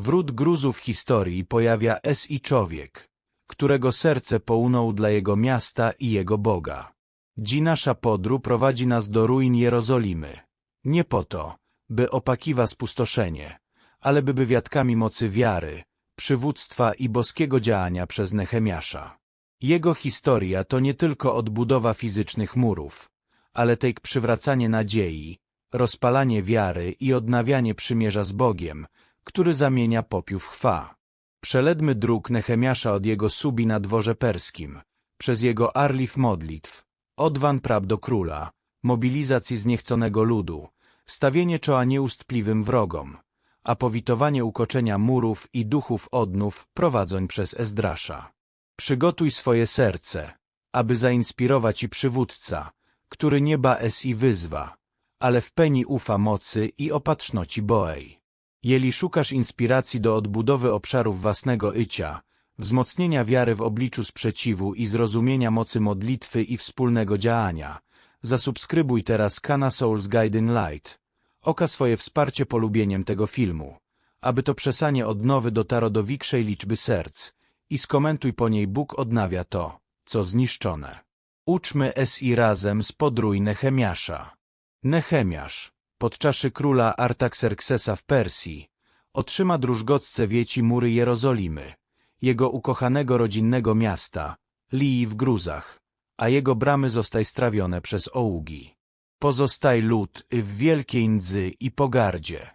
Wrót gruzów historii pojawia S.I. człowiek, którego serce połunął dla jego miasta i jego Boga. Dzi nasza podru prowadzi nas do ruin Jerozolimy. Nie po to, by opakiwa spustoszenie, ale by wywiadkami mocy wiary, przywództwa i boskiego działania przez Nehemiasza. Jego historia to nie tylko odbudowa fizycznych murów, ale tej przywracanie nadziei, rozpalanie wiary i odnawianie przymierza z Bogiem, który zamienia popiół w chwa. Przeledmy dróg Nehemiasza od jego subi na dworze perskim, przez jego arlif modlitw, odwan prab do króla, mobilizacji zniechconego ludu, stawienie czoła nieustpliwym wrogom, a powitowanie ukoczenia murów i duchów odnów prowadzoń przez Ezdrasza. Przygotuj swoje serce, aby zainspirować i przywódca, który nieba es i wyzwa, ale w peni ufa mocy i opatrzności Boej. Jeli szukasz inspiracji do odbudowy obszarów własnego ycia, wzmocnienia wiary w obliczu sprzeciwu i zrozumienia mocy modlitwy i wspólnego działania, zasubskrybuj teraz Kana Souls Guiding Light. Oka swoje wsparcie polubieniem tego filmu, aby to przesanie odnowy dotarło do większej liczby serc i skomentuj po niej Bóg odnawia to, co zniszczone. Uczmy SI razem z podrój Nehemiasza. Nehemiasz, pod czaszy króla Artaxerxesa w Persji, otrzyma drużgotce wieci mury Jerozolimy, jego ukochanego rodzinnego miasta, Lii w Gruzach, a jego bramy zostaj strawione przez oługi. Pozostaj lud w wielkiej ndzy i pogardzie.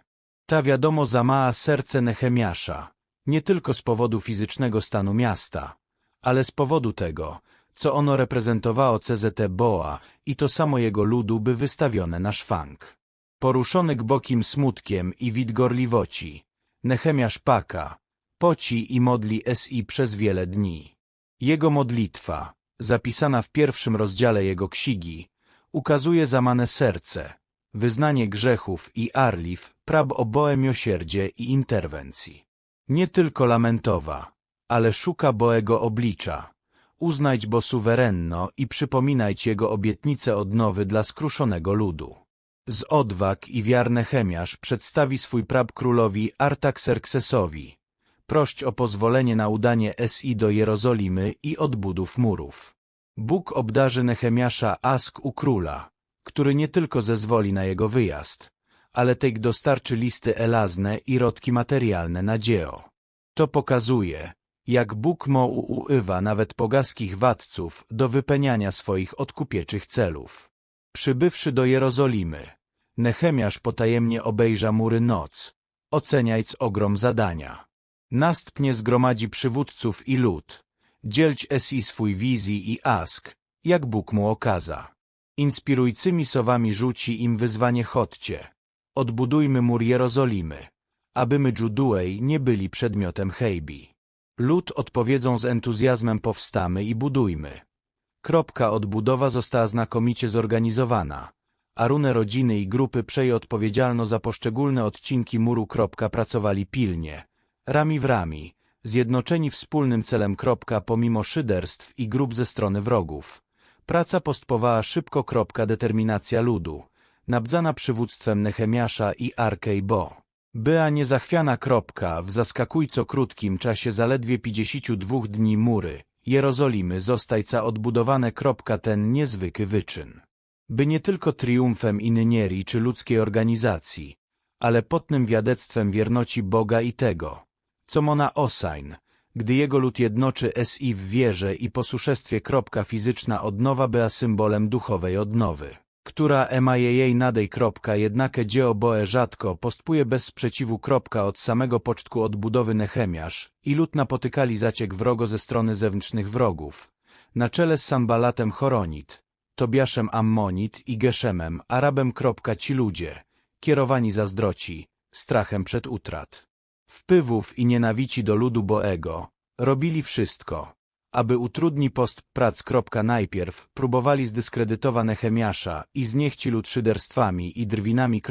Ta wiadomo zamaa serce Nehemiasza, nie tylko z powodu fizycznego stanu miasta, ale z powodu tego, co ono reprezentowało CZT Boa i to samo jego ludu by wystawione na szwank. Poruszony głębokim smutkiem i widgorliwości, Nehemiasz paka, poci i modli SI przez wiele dni. Jego modlitwa, zapisana w pierwszym rozdziale jego ksigi, ukazuje zamane serce, wyznanie grzechów i arliw, prab oboe miłosierdzie i interwencji. Nie tylko lamentowa, ale szuka Boego oblicza, uznać bo suwerenno i przypominać Jego obietnice odnowy dla skruszonego ludu. Z odwag i wiar Nehemiasz przedstawi swój prab królowi Artaxerxesowi, prość o pozwolenie na udanie SI do Jerozolimy i odbudów murów. Bóg obdarzy Nehemiasza ask u króla, który nie tylko zezwoli na jego wyjazd, ale tej dostarczy listy elazne i rodki materialne na dzieło. To pokazuje, jak Bóg mo uływa nawet pogaskich władców do wypełniania swoich odkupieczych celów. Przybywszy do Jerozolimy, Nehemiasz potajemnie obejrza mury noc, oceniając ogrom zadania. Następnie zgromadzi przywódców i lud, dzielć esi swój wizji i ask, jak Bóg mu okaza. Inspirujcymi sowami rzuci im wyzwanie chodźcie, odbudujmy mur Jerozolimy, aby my Juduej nie byli przedmiotem hejbi. Lud odpowiedzą z entuzjazmem powstamy i budujmy. Kropka odbudowa została znakomicie zorganizowana, a rodziny i grupy przeje odpowiedzialno za poszczególne odcinki muru. Kropka pracowali pilnie, rami w rami, zjednoczeni wspólnym celem. Kropka pomimo szyderstw i grup ze strony wrogów. Praca postpowała szybko. Kropka determinacja ludu, nabdzana przywództwem Nehemiasza i Arkej Bo. Była niezachwiana. Kropka w zaskakujco krótkim czasie zaledwie 52 dni mury, Jerozolimy zostajca odbudowane. Ten niezwykły wyczyn. By nie tylko triumfem innynierii czy ludzkiej organizacji, ale potnym wiadectwem wierności Boga i tego, co Mona Osain, gdy jego lud jednoczy SI w wierze i posłuszestwie. Fizyczna odnowa była symbolem duchowej odnowy która emaje jej nadej. Kropka, jednake dzieło Boe rzadko postpuje bez sprzeciwu. Kropka, od samego początku odbudowy Nehemiasz i lud napotykali zaciek wrogo ze strony zewnętrznych wrogów. Na czele z Sambalatem Choronit, Tobiaszem Ammonit i Geszemem, Arabem. Kropka, ci ludzie, kierowani zazdroci, strachem przed utrat. Wpływów i nienawici do ludu Boego, robili wszystko, aby utrudni post prac. Najpierw próbowali zdyskredytować Nehemiasza i zniechci lud szyderstwami i drwinami.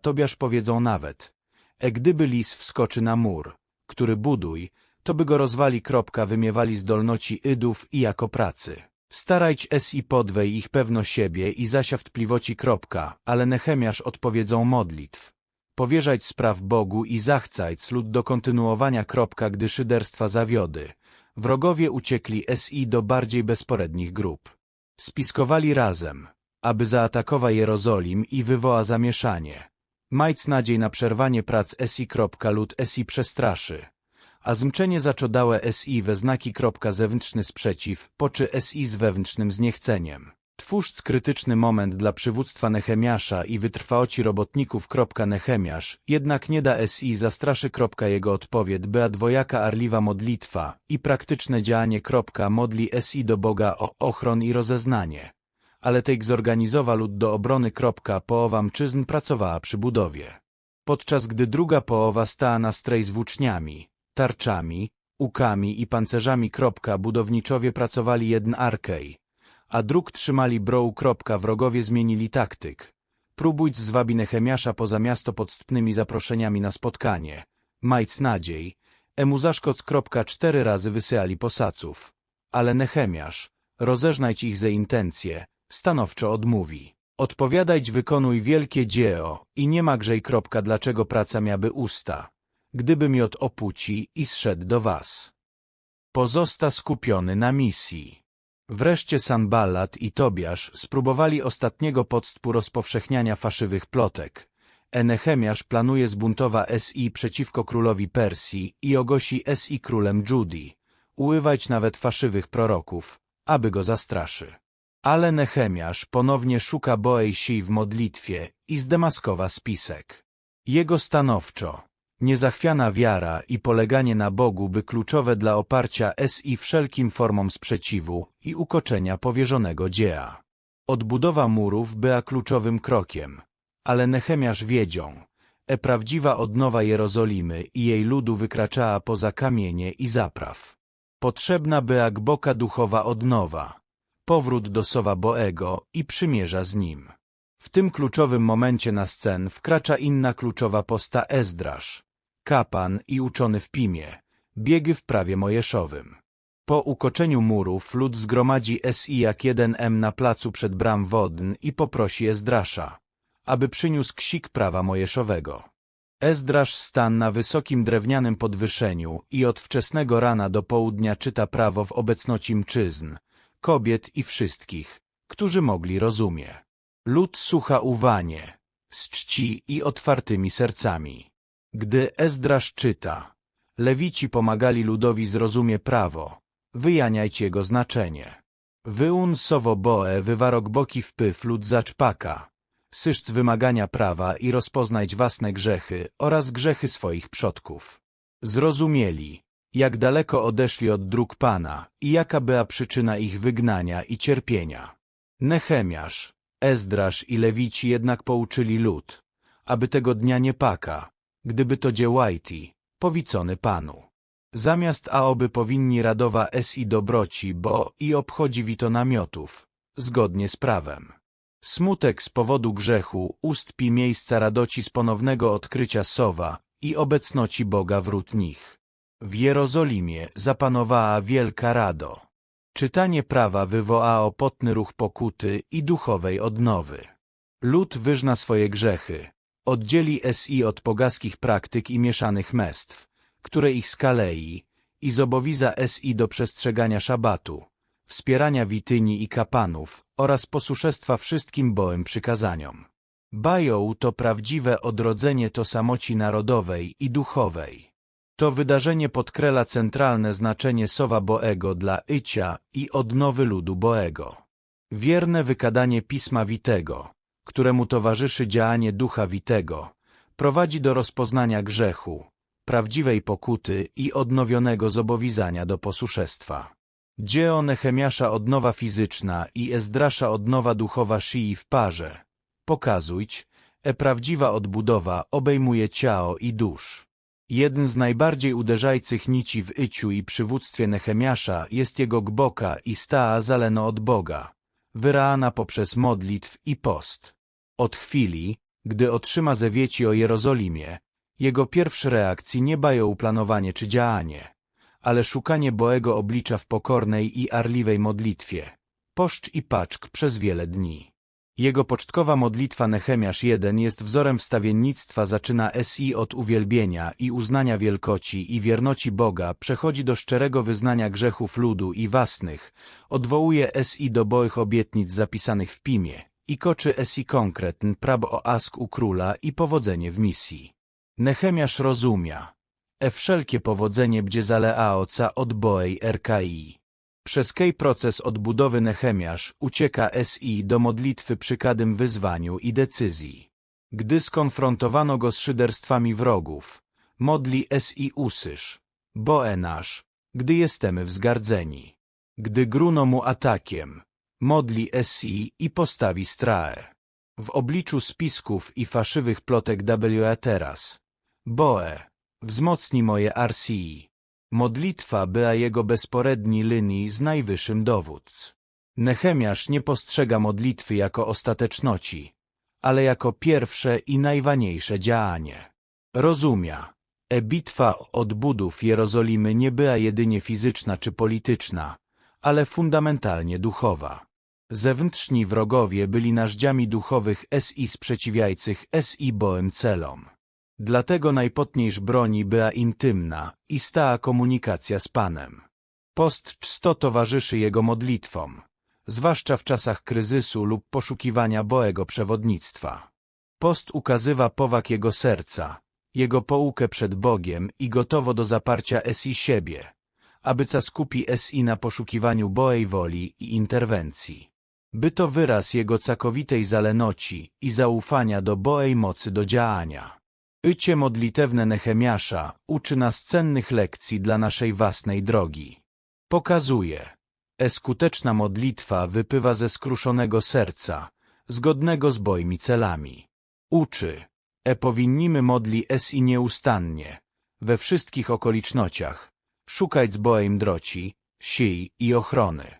Tobiasz powiedzą nawet, e gdyby lis wskoczy na mur, który buduj, to by go rozwali. Wymiewali zdolności ydów i jako pracy. Starajć es i podwej ich pewno siebie i zasia w tpliwoci. Ale Nehemiasz odpowiedzą modlitw. powierzać spraw Bogu i zachcać lud do kontynuowania. Gdy szyderstwa zawiody. Wrogowie uciekli SI do bardziej bezporednich grup. Spiskowali razem, aby zaatakować Jerozolim i wywoła zamieszanie. Majc nadziei na przerwanie prac SI. Lud SI przestraszy. A zmczenie zaczodałe SI we znaki. Zewnętrzny sprzeciw, poczy SI z wewnętrznym zniechceniem. Twórz krytyczny moment dla przywództwa Nehemiasza i wytrwałoci robotników. Nehemiasz, jednak nie da SI zastraszy. Jego odpowiedź była dwojaka arliwa modlitwa i praktyczne działanie. Modli SI do Boga o ochron i rozeznanie. Ale tej zorganizowa lud do obrony. Połowa mczyzn pracowała przy budowie. Podczas gdy druga połowa stała na strej z włóczniami, tarczami, łukami i pancerzami. Budowniczowie pracowali jedn arkej, a druk trzymali broł. Wrogowie zmienili taktyk. Próbujc zwabi Nehemiasza poza miasto podstępnymi zaproszeniami na spotkanie. Majc nadziei. Emuzaszkoc. Cztery razy wysyłali posaców. Ale Nehemiasz, rozeżnajć ich ze intencje, stanowczo odmówi. Odpowiadać wykonuj wielkie dzieło i nie ma grzej. Dlaczego praca miaby usta? Gdyby miot opuci i zszedł do was. Pozosta skupiony na misji. Wreszcie Sanballat i Tobiasz spróbowali ostatniego podstępu rozpowszechniania faszywych plotek. Enechemiasz planuje zbuntowa SI przeciwko królowi Persji i ogosi SI królem Judii, uływać nawet faszywych proroków, aby go zastraszy. Ale Nehemiasz ponownie szuka Boejsi w modlitwie i zdemaskowa spisek. Jego stanowczo, Niezachwiana wiara i poleganie na Bogu by kluczowe dla oparcia SI wszelkim formom sprzeciwu i ukoczenia powierzonego dzieła. Odbudowa murów była kluczowym krokiem, ale Nehemiasz wiedzią, e prawdziwa odnowa Jerozolimy i jej ludu wykraczała poza kamienie i zapraw. Potrzebna była gboka duchowa odnowa, powrót do Sowa Boego i przymierza z nim. W tym kluczowym momencie na scen wkracza inna kluczowa posta Ezdrasz, kapan i uczony w Pimie, biegi w prawie mojeszowym. Po ukoczeniu murów lud zgromadzi SI jak jeden M na placu przed bram wodn i poprosi Ezdrasza, aby przyniósł ksik prawa mojeszowego. Ezdrasz stan na wysokim drewnianym podwyższeniu i od wczesnego rana do południa czyta prawo w obecności mczyzn, kobiet i wszystkich, którzy mogli rozumie. Lud słucha uwanie, z czci i otwartymi sercami. Gdy Ezdrasz czyta, Lewici pomagali ludowi zrozumie prawo, wyjaniajcie jego znaczenie. Wyun sowo boe wywarok boki wpyw lud zaczpaka, syszc wymagania prawa i rozpoznać własne grzechy oraz grzechy swoich przodków. Zrozumieli, jak daleko odeszli od dróg Pana i jaka była przyczyna ich wygnania i cierpienia. Nehemiasz, Ezdrasz i Lewici jednak pouczyli lud, aby tego dnia nie paka, gdyby to dziełajti, powicony Panu. Zamiast aoby powinni radowa es i dobroci, bo i obchodzi wito namiotów, zgodnie z prawem. Smutek z powodu grzechu ustpi miejsca radoci z ponownego odkrycia sowa i obecności Boga wrót nich. W Jerozolimie zapanowała wielka rado. Czytanie prawa wywołało potny ruch pokuty i duchowej odnowy. Lud wyżna swoje grzechy, Oddzieli SI od pogaskich praktyk i mieszanych mestw, które ich skalei i zobowiza SI do przestrzegania szabatu, wspierania wityni i kapanów oraz posłuszestwa wszystkim bołym przykazaniom. Bają to prawdziwe odrodzenie tożsamości narodowej i duchowej. To wydarzenie podkrela centralne znaczenie Sowa Boego dla Icia i odnowy ludu Boego. Wierne wykadanie Pisma Witego, któremu towarzyszy działanie Ducha Witego, prowadzi do rozpoznania grzechu, prawdziwej pokuty i odnowionego zobowiązania do posłuszestwa. Dzieło Nehemiasza odnowa fizyczna i Ezdrasza odnowa duchowa szyi w parze. Pokazujć, e prawdziwa odbudowa obejmuje ciało i dusz. Jeden z najbardziej uderzających nici w Iciu i przywództwie Nehemiasza jest jego gboka i staa zaleno od Boga, wyraana poprzez modlitw i post. Od chwili, gdy otrzyma zewieci o Jerozolimie, jego pierwsze reakcji nie bają uplanowanie czy działanie, ale szukanie Boego oblicza w pokornej i arliwej modlitwie, poszcz i paczk przez wiele dni. Jego pocztkowa modlitwa Nehemiasz 1 jest wzorem wstawiennictwa, zaczyna SI od uwielbienia i uznania wielkoci i wierności Boga, przechodzi do szczerego wyznania grzechów ludu i własnych, odwołuje SI do bołych obietnic zapisanych w Pimie i koczy SI konkretny prab o ask u króla i powodzenie w misji. Nehemiasz rozumia, e wszelkie powodzenie bdzie zalea oca od boej RKI. Przez kej proces odbudowy Nehemiasz ucieka SI do modlitwy przy kadym wyzwaniu i decyzji. Gdy skonfrontowano go z szyderstwami wrogów, modli SI usysz, boe nasz, gdy jesteśmy wzgardzeni. Gdy gruno mu atakiem, modli SI i postawi strae. W obliczu spisków i faszywych plotek WE teraz. Boe, wzmocni moje RCI. Modlitwa była jego bezporedni linii z najwyższym dowódc. Nehemiasz nie postrzega modlitwy jako ostateczności, ale jako pierwsze i najważniejsze działanie. Rozumia, e bitwa odbudów Jerozolimy nie była jedynie fizyczna czy polityczna, ale fundamentalnie duchowa. Zewnętrzni wrogowie byli narzędziami duchowych SI sprzeciwiających SI boem celom. Dlatego najpotniejsz broni była intymna i stała komunikacja z Panem. Post czsto towarzyszy jego modlitwom, zwłaszcza w czasach kryzysu lub poszukiwania boego przewodnictwa. Post ukazywa powag jego serca, jego poukę przed Bogiem i gotowo do zaparcia SI siebie, aby ca skupi SI na poszukiwaniu boej woli i interwencji. By to wyraz jego całkowitej zalenoci i zaufania do boej mocy do działania. Ycie modlitewne Nehemiasza uczy nas cennych lekcji dla naszej własnej drogi. Pokazuje, e skuteczna modlitwa wypływa ze skruszonego serca, zgodnego z boimi celami. Uczy, e powinnimy modli es i nieustannie, we wszystkich okolicznościach, szukać z boim droci, siej i ochrony.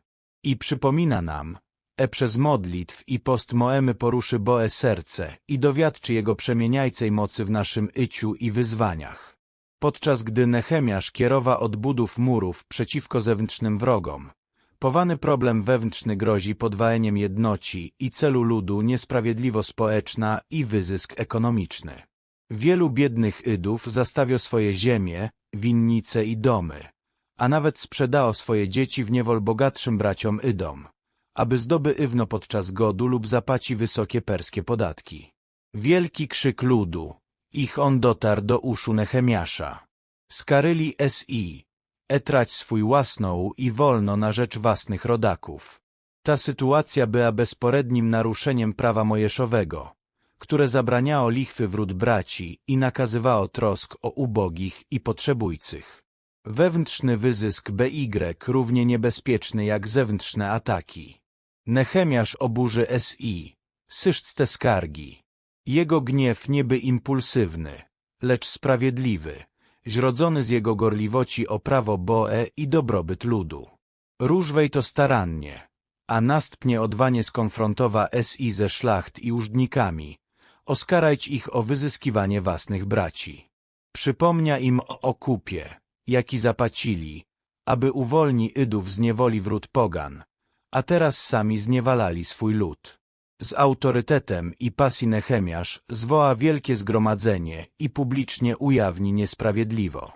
I przypomina nam, e przez modlitw i post Moemy poruszy boe serce i dowiadczy jego przemieniajcej mocy w naszym yciu i wyzwaniach. Podczas gdy Nehemiasz kierowa odbudów murów przeciwko zewnętrznym wrogom, powany problem wewnętrzny grozi podwajeniem jednoci i celu ludu niesprawiedliwo społeczna i wyzysk ekonomiczny. Wielu biednych Ydów zastawio swoje ziemie, winnice i domy, a nawet sprzedało swoje dzieci w niewol bogatszym braciom Ydom aby zdoby Ywno podczas godu lub zapaci wysokie perskie podatki. Wielki krzyk ludu, ich on dotarł do uszu Nehemiasza. Skaryli SI, etrać swój własną i wolno na rzecz własnych rodaków. Ta sytuacja była bezporednim naruszeniem prawa mojeszowego, które zabraniało lichwy wrót braci i nakazywało trosk o ubogich i potrzebujcych. Wewnętrzny wyzysk BY równie niebezpieczny jak zewnętrzne ataki. Nehemiasz oburzy SI, syszc te skargi. Jego gniew nieby impulsywny, lecz sprawiedliwy, źrodzony z jego gorliwości o prawo Boe i dobrobyt ludu. Różwej to starannie, a następnie odwanie skonfrontowa SI ze szlacht i urzędnikami, oskarać ich o wyzyskiwanie własnych braci. Przypomnia im o okupie, jaki zapłacili, aby uwolni Ydów z niewoli wrót pogan, a teraz sami zniewalali swój lud. Z autorytetem i pasji Nehemiasz zwoła wielkie zgromadzenie i publicznie ujawni niesprawiedliwo.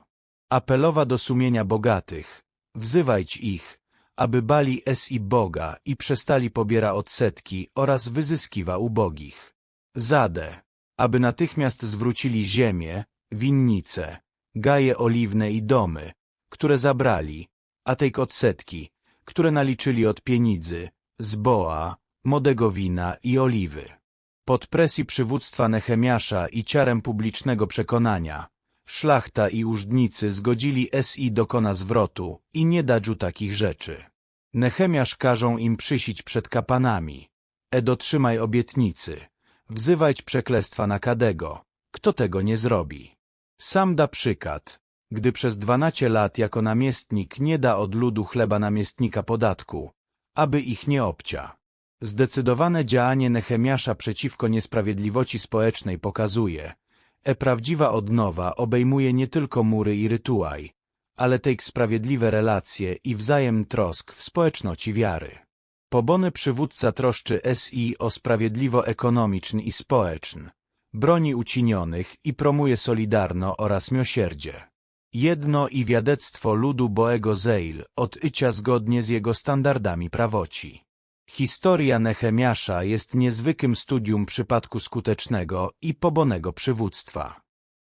Apelowa do sumienia bogatych, wzywajć ich, aby bali es i Boga i przestali pobiera odsetki oraz wyzyskiwa ubogich. Zade, aby natychmiast zwrócili ziemię, winnice, gaje oliwne i domy, które zabrali, a tej odsetki, które naliczyli od pieniędzy, zboa, młodego wina i oliwy. Pod presji przywództwa Nehemiasza i ciarem publicznego przekonania, szlachta i urzędnicy zgodzili SI dokona zwrotu i nie dadzą takich rzeczy. Nehemiasz każą im przysić przed kapanami. E dotrzymaj obietnicy. Wzywajć przeklestwa na kadego. Kto tego nie zrobi? Sam da przykład, gdy przez dwanaście lat jako namiestnik nie da od ludu chleba namiestnika podatku, aby ich nie obcia. Zdecydowane działanie Nehemiasza przeciwko niesprawiedliwości społecznej pokazuje, e prawdziwa odnowa obejmuje nie tylko mury i rytuaj, ale tej sprawiedliwe relacje i wzajem trosk w społeczności wiary. Pobony przywódca troszczy SI o sprawiedliwo ekonomiczny i społeczny, broni ucinionych i promuje solidarno oraz miłosierdzie. Jedno i wiadectwo ludu Boego Zeil od Icia zgodnie z jego standardami prawoci. Historia Nehemiasza jest niezwykłym studium przypadku skutecznego i pobonego przywództwa.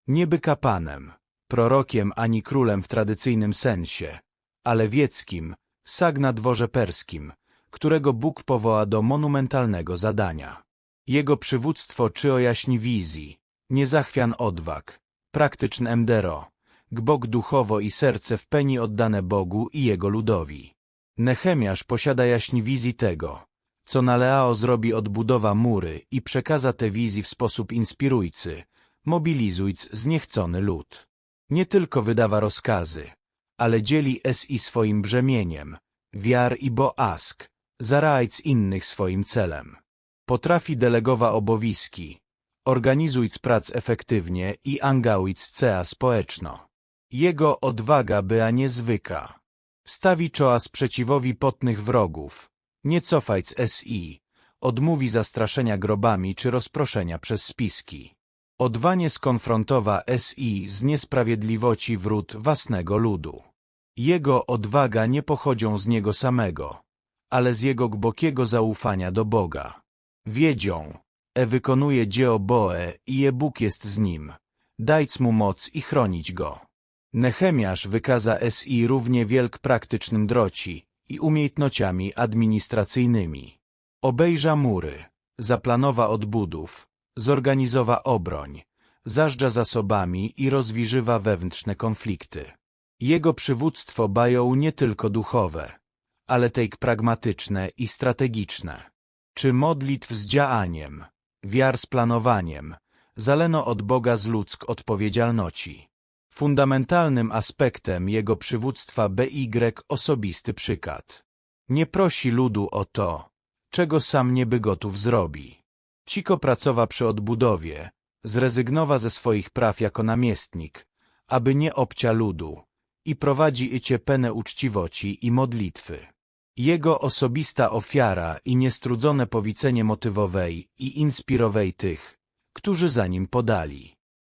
Nie byka panem, prorokiem ani królem w tradycyjnym sensie, ale wieckim, sag na dworze perskim, którego Bóg powoła do monumentalnego zadania. Jego przywództwo czy ojaśni wizji, niezachwian odwag, praktyczny mdero, gbok duchowo i serce w pełni oddane Bogu i Jego ludowi. Nehemiasz posiada jaśni wizji tego, co Naleao zrobi odbudowa mury i przekaza te wizji w sposób inspirujący, mobilizując zniechcony lud. Nie tylko wydawa rozkazy, ale dzieli SI swoim brzemieniem, wiar i boask, zarajc innych swoim celem. Potrafi delegowa obowiski, organizując prac efektywnie i angaując cea społeczno. Jego odwaga była niezwyka. Stawi czoła sprzeciwowi potnych wrogów, nie cofajc SI, odmówi zastraszenia grobami czy rozproszenia przez spiski. Odwanie skonfrontowa SI z niesprawiedliwości wrót własnego ludu. Jego odwaga nie pochodzią z niego samego, ale z jego głębokiego zaufania do Boga. Wiedzią, e wykonuje dzieło Boe i je Bóg jest z nim. Dajc mu moc i chronić go. Nehemiasz wykaza SI równie wielk praktycznym droci i umiejętnościami administracyjnymi. Obejrza mury, zaplanowa odbudów, zorganizowa obroń, zażdża zasobami i rozwiżywa wewnętrzne konflikty. Jego przywództwo bają nie tylko duchowe, ale tej pragmatyczne i strategiczne. Czy modlitw z działaniem, wiar z planowaniem, zaleno od Boga z ludzk odpowiedzialności. Fundamentalnym aspektem jego przywództwa BY osobisty przykład. Nie prosi ludu o to, czego sam nie by gotów zrobi. Ciko pracowa przy odbudowie, zrezygnowa ze swoich praw jako namiestnik, aby nie obcia ludu i prowadzi icie penę uczciwoci i modlitwy. Jego osobista ofiara i niestrudzone powicenie motywowej i inspirowej tych, którzy za nim podali.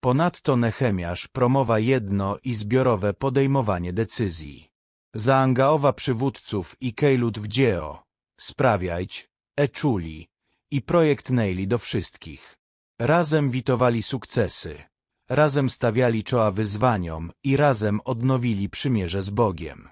Ponadto Nehemiasz promowa jedno i zbiorowe podejmowanie decyzji. Zaangaowa przywódców i kejlut w dzieło, sprawiajć, e czuli i projekt Neili do wszystkich. Razem witowali sukcesy, razem stawiali czoła wyzwaniom i razem odnowili przymierze z Bogiem.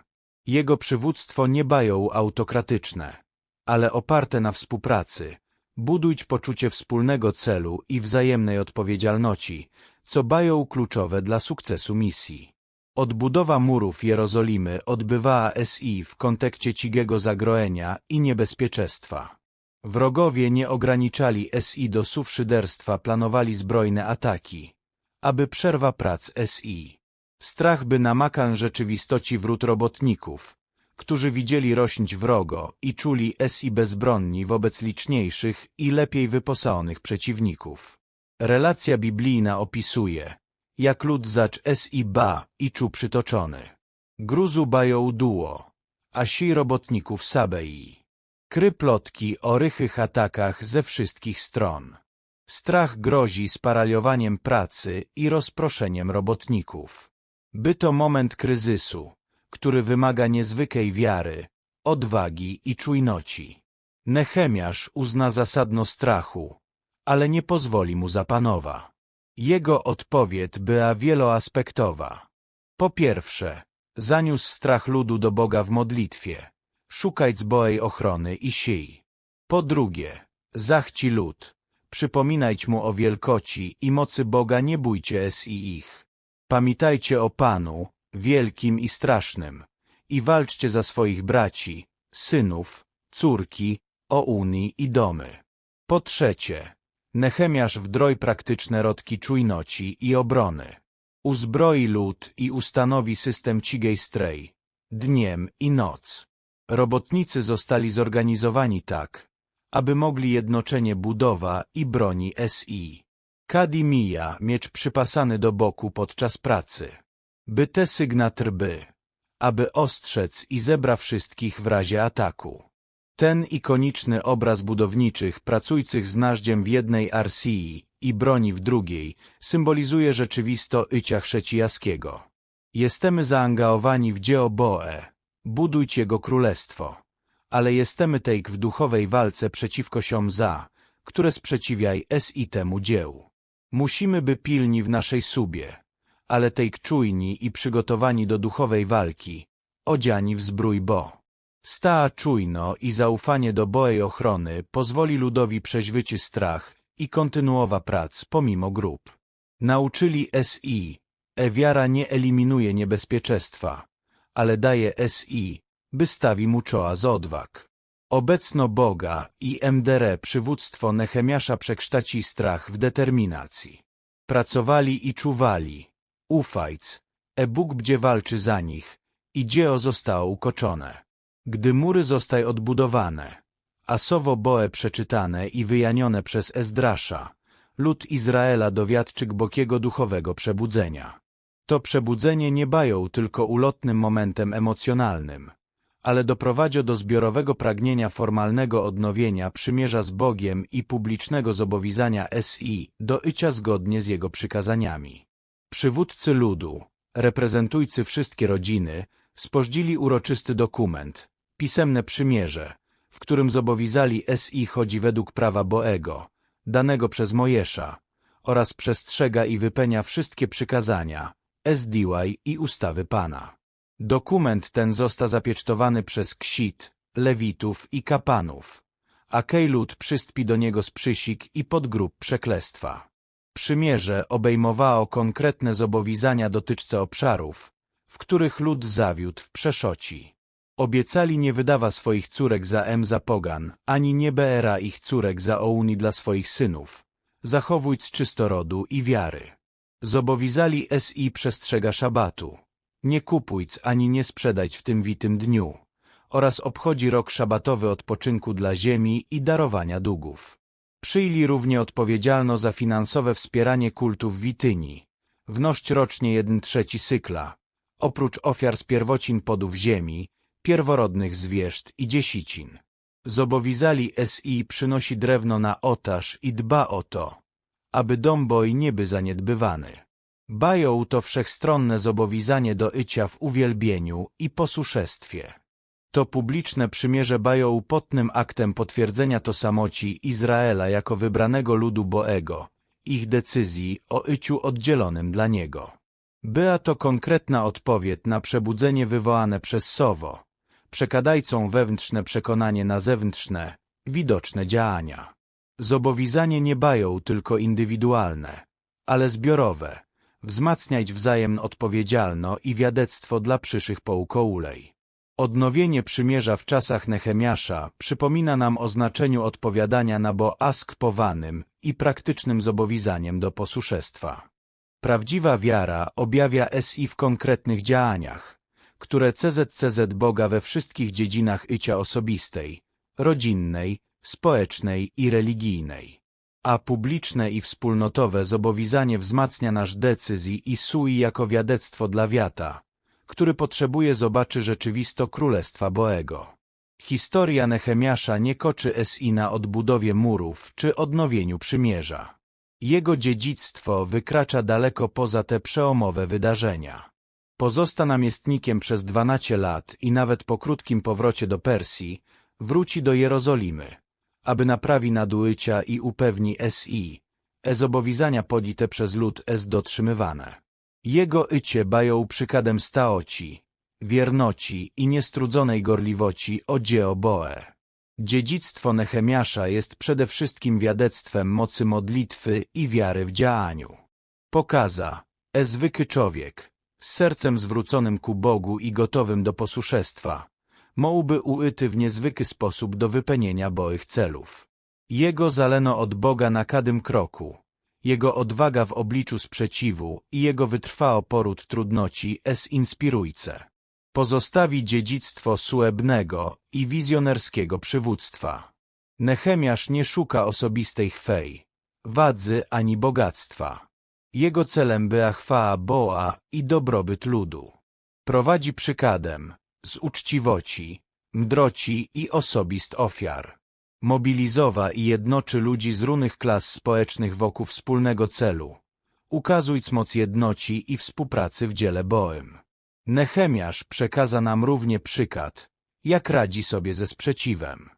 Jego przywództwo nie bają autokratyczne, ale oparte na współpracy, budujć poczucie wspólnego celu i wzajemnej odpowiedzialności, co bają kluczowe dla sukcesu misji. Odbudowa murów Jerozolimy odbywała SI w kontekście cigego zagrożenia i niebezpieczeństwa. Wrogowie nie ograniczali SI do sufszyderstwa, planowali zbrojne ataki, aby przerwa prac SI. Strach by namakał rzeczywistości wrót robotników, którzy widzieli rośnić wrogo i czuli SI bezbronni wobec liczniejszych i lepiej wyposażonych przeciwników. Relacja biblijna opisuje, jak lud zacz SI ba i czu przytoczony. Gruzu bają duo, a si robotników sabei. Kry plotki o rychych atakach ze wszystkich stron. Strach grozi sparaliowaniem pracy i rozproszeniem robotników. By to moment kryzysu, który wymaga niezwykłej wiary, odwagi i czujności. Nehemiasz uzna zasadno strachu, ale nie pozwoli mu zapanowa. Jego odpowiedź była wieloaspektowa. Po pierwsze, zaniósł strach ludu do Boga w modlitwie, szukając Boej ochrony i siej. Po drugie, zachci lud, przypominajcie mu o wielkoci i mocy Boga, nie bójcie es i ich. Pamiętajcie o Panu, wielkim i strasznym, i walczcie za swoich braci, synów, córki, o Unii i domy. Po trzecie, Nehemiasz wdroj praktyczne rodki czujności i obrony. Uzbroi lud i ustanowi system cigej strej, dniem i noc. Robotnicy zostali zorganizowani tak, aby mogli jednoczenie budowa i broni SI. Kadimija, miecz przypasany do boku podczas pracy. By te sygnatr by, aby ostrzec i zebra wszystkich w razie ataku. Ten ikoniczny obraz budowniczych pracujących z naździem w jednej Arsii i broni w drugiej symbolizuje rzeczywisto Ycia Chrześcijaskiego. Jesteśmy zaangażowani w dzieło Boe, budujcie Jego królestwo, ale jesteśmy tej w duchowej walce przeciwko siom za, które sprzeciwiaj es i temu dziełu. Musimy by pilni w naszej subie, ale tej czujni i przygotowani do duchowej walki, odziani w zbrój Bo. Staa czujno i zaufanie do Boej ochrony pozwoli ludowi przeźwyci strach i kontynuowa prac pomimo grup. Nauczyli SI, e wiara nie eliminuje niebezpieczeństwa, ale daje SI, by stawi mu czoła z odwag. Obecno Boga i MDR przywództwo Nehemiasza przeksztaci strach w determinacji. Pracowali i czuwali, ufajc, e Bóg bdzie walczy za nich, i dzieło zostało ukoczone. Gdy mury zostaj odbudowane, a sowo Boe przeczytane i wyjanione przez Ezdrasza, lud Izraela dowiadczy głębokiego duchowego przebudzenia. To przebudzenie nie bają tylko ulotnym momentem emocjonalnym, ale doprowadzi do zbiorowego pragnienia formalnego odnowienia przymierza z Bogiem i publicznego zobowiązania SI do ycia zgodnie z Jego przykazaniami. Przywódcy ludu, reprezentujcy wszystkie rodziny, spożdzili uroczysty dokument, pisemne przymierze, w którym zobowiązali SI chodzi według prawa Boego, danego przez Mojesza, oraz przestrzega i wypełnia wszystkie przykazania, SDY i ustawy Pana. Dokument ten został zapiecztowany przez ksit, lewitów i kapanów, a Kejlud przystpi do niego z przysik i podgrób przeklestwa. Przymierze obejmowało konkretne zobowiązania dotyczące obszarów, w których lud zawiódł w przeszoci. Obiecali nie wydawa swoich córek za M za pogan, ani nie beera ich córek za ouni dla swoich synów, zachowujc czystorodu i wiary. Zobowiązali SI przestrzega szabatu. Nie kupujc ani nie sprzedać w tym witym dniu. Oraz obchodzi rok szabatowy odpoczynku dla ziemi i darowania długów. Przyjęli równie odpowiedzialno za finansowe wspieranie kultów Wityni. Wność rocznie jeden trzeci sykla, oprócz ofiar z pierwocin podów ziemi, pierworodnych zwierzt i dziesicin. Zobowiązali SI przynosi drewno na otaż i dba o to, aby dom boj nie by zaniedbywany. Bają to wszechstronne zobowiązanie do ycia w uwielbieniu i posłuszestwie. To publiczne przymierze bają potnym aktem potwierdzenia tożsamości Izraela jako wybranego ludu Boego, ich decyzji o yciu oddzielonym dla niego. Była to konkretna odpowiedź na przebudzenie wywołane przez Sowo, przekadajcą wewnętrzne przekonanie na zewnętrzne, widoczne działania. Zobowiązanie nie bają tylko indywidualne, ale zbiorowe, wzmacniać wzajemne odpowiedzialno i wiadectwo dla przyszłych połkoulej. Odnowienie przymierza w czasach Nehemiasza przypomina nam o znaczeniu odpowiadania na bo askpowanym i praktycznym zobowiązaniem do posłuszestwa. Prawdziwa wiara objawia SI w konkretnych działaniach, które CZCZ Boga we wszystkich dziedzinach ycia osobistej, rodzinnej, społecznej i religijnej. A publiczne i wspólnotowe zobowiązanie wzmacnia nasz decyzji i sui jako wiadectwo dla wiata, który potrzebuje zobaczy rzeczywisto Królestwa Boego. Historia Nehemiasza nie koczy SI na odbudowie murów czy odnowieniu przymierza. Jego dziedzictwo wykracza daleko poza te przełomowe wydarzenia. Pozosta namiestnikiem przez 12 lat i nawet po krótkim powrocie do Persji wróci do Jerozolimy, aby naprawi nadużycia i upewni SI, e zobowiązania podite przez lud S dotrzymywane. Jego ycie bają przykadem staoci, wiernoci i niestrudzonej gorliwości o dzieło Boe. Dziedzictwo Nehemiasza jest przede wszystkim wiadectwem mocy modlitwy i wiary w działaniu. Pokaza, e zwykły człowiek, sercem zwróconym ku Bogu i gotowym do posłuszestwa, mógłby ułyty w niezwykły sposób do wypełnienia boich celów. Jego zaleno od Boga na każdym kroku, jego odwaga w obliczu sprzeciwu i jego wytrwałe poród trudności es inspirujce. Pozostawi dziedzictwo suebnego i wizjonerskiego przywództwa. Nehemiasz nie szuka osobistej chwej, wadzy ani bogactwa. Jego celem była chwała Boa i dobrobyt ludu. Prowadzi przykładem, z uczciwości, mdroci i osobist ofiar. Mobilizowa i jednoczy ludzi z różnych klas społecznych wokół wspólnego celu. Ukazując moc jednoci i współpracy w dziele Boem. Nehemiasz przekaza nam równie przykład, jak radzi sobie ze sprzeciwem.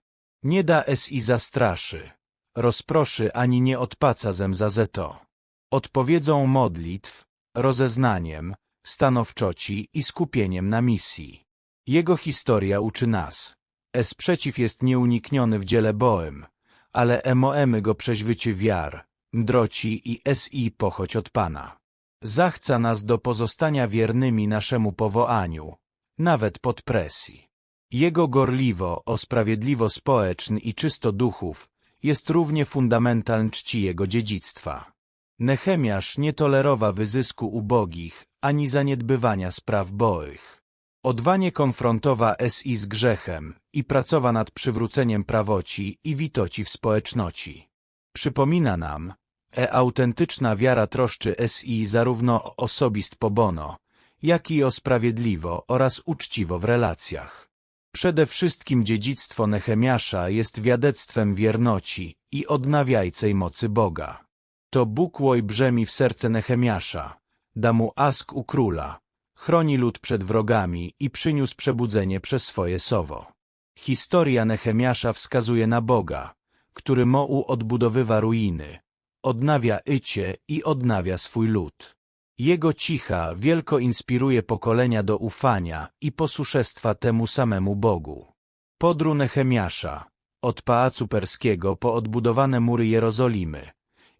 Nie da es i zastraszy, rozproszy ani nie odpaca zem za zeto. Odpowiedzą modlitw, rozeznaniem, stanowczoci i skupieniem na misji. Jego historia uczy nas. E sprzeciw jest nieunikniony w dziele Boem, ale emoemy go przeźwycie wiar, mdroci i si pochodź od Pana. Zachca nas do pozostania wiernymi naszemu powołaniu, nawet pod presji. Jego gorliwo, o sprawiedliwo społeczny i czysto duchów, jest równie fundamentalny czci jego dziedzictwa. Nehemiasz nie tolerowa wyzysku ubogich, ani zaniedbywania spraw bołych. Odwanie konfrontowa SI z grzechem i pracowa nad przywróceniem prawoci i witoci w społeczności. Przypomina nam, e autentyczna wiara troszczy SI zarówno o osobist pobono, jak i o sprawiedliwo oraz uczciwo w relacjach. Przede wszystkim dziedzictwo Nehemiasza jest wiadectwem wierności i odnawiajcej mocy Boga. To Bóg łoj brzemi w serce Nehemiasza, da mu ask u króla, chroni lud przed wrogami i przyniósł przebudzenie przez swoje sowo. Historia Nehemiasza wskazuje na Boga, który Mołu odbudowywa ruiny, odnawia Ycie i odnawia swój lud. Jego cicha wielko inspiruje pokolenia do ufania i posłuszestwa temu samemu Bogu. Podru Nehemiasza, od Pałacu Perskiego po odbudowane mury Jerozolimy,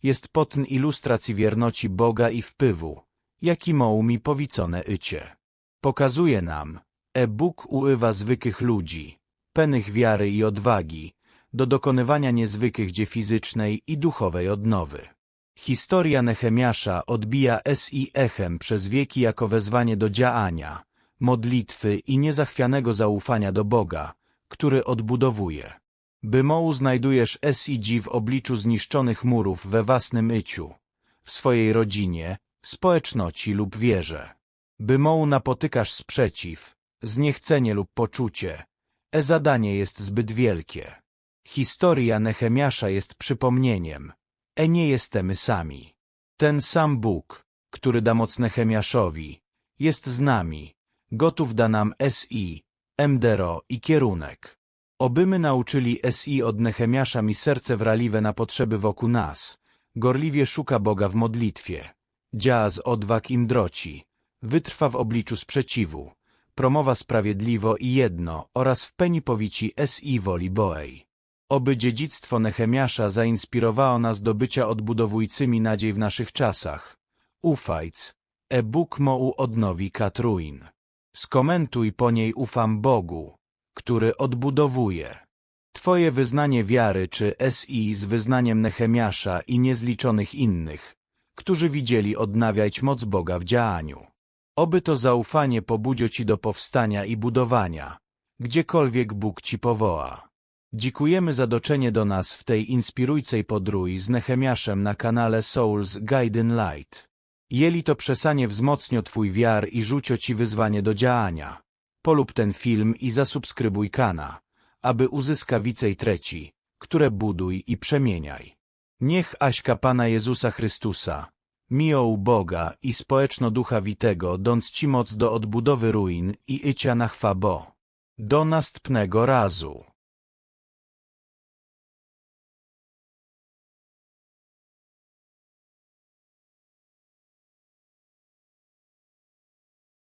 jest potn ilustracji wierności Boga i wpływu, jaki moł mi powicone Ycie. Pokazuje nam, e Bóg uływa zwykłych ludzi, penych wiary i odwagi, do dokonywania niezwykłych dzie fizycznej i duchowej odnowy. Historia Nehemiasza odbija si echem przez wieki jako wezwanie do działania, modlitwy i niezachwianego zaufania do Boga, który odbudowuje. By mołu znajdujesz si w obliczu zniszczonych murów we własnym yciu, w swojej rodzinie, społeczności lub wierze. By mołu napotykasz sprzeciw, zniechcenie lub poczucie, e zadanie jest zbyt wielkie. Historia Nehemiasza jest przypomnieniem, e nie jesteśmy sami. Ten sam Bóg, który da moc Nehemiaszowi, jest z nami, gotów da nam SI, MDRO i kierunek. Obymy nauczyli SI od Nehemiasza mi serce wraliwe na potrzeby wokół nas, gorliwie szuka Boga w modlitwie, działa z odwag im droci, wytrwa w obliczu sprzeciwu, promowa sprawiedliwo i jedno oraz w peni powici SI woli Boej. Oby dziedzictwo Nehemiasza zainspirowało nas do bycia odbudowujcymi nadziei w naszych czasach. Ufajc, e Bóg mołu odnowi katruin. Skomentuj po niej ufam Bogu, który odbudowuje. Twoje wyznanie wiary czy SI z wyznaniem Nehemiasza i niezliczonych innych, którzy widzieli odnawiać moc Boga w działaniu. Oby to zaufanie pobudziło Ci do powstania i budowania, gdziekolwiek Bóg Ci powoła. Dziękujemy za doczenie do nas w tej inspirujcej podróży z Nehemiaszem na kanale Souls Guiding Light. Jeli to przesanie wzmocnio Twój wiar i rzucio Ci wyzwanie do działania. Polub ten film i zasubskrybuj kana, aby uzyska wicej treci, które buduj i przemieniaj. Niech Aśka Pana Jezusa Chrystusa, miłoł Boga i społeczno Ducha Witego, dąc Ci moc do odbudowy ruin i icia na chwa bo. Do następnego razu.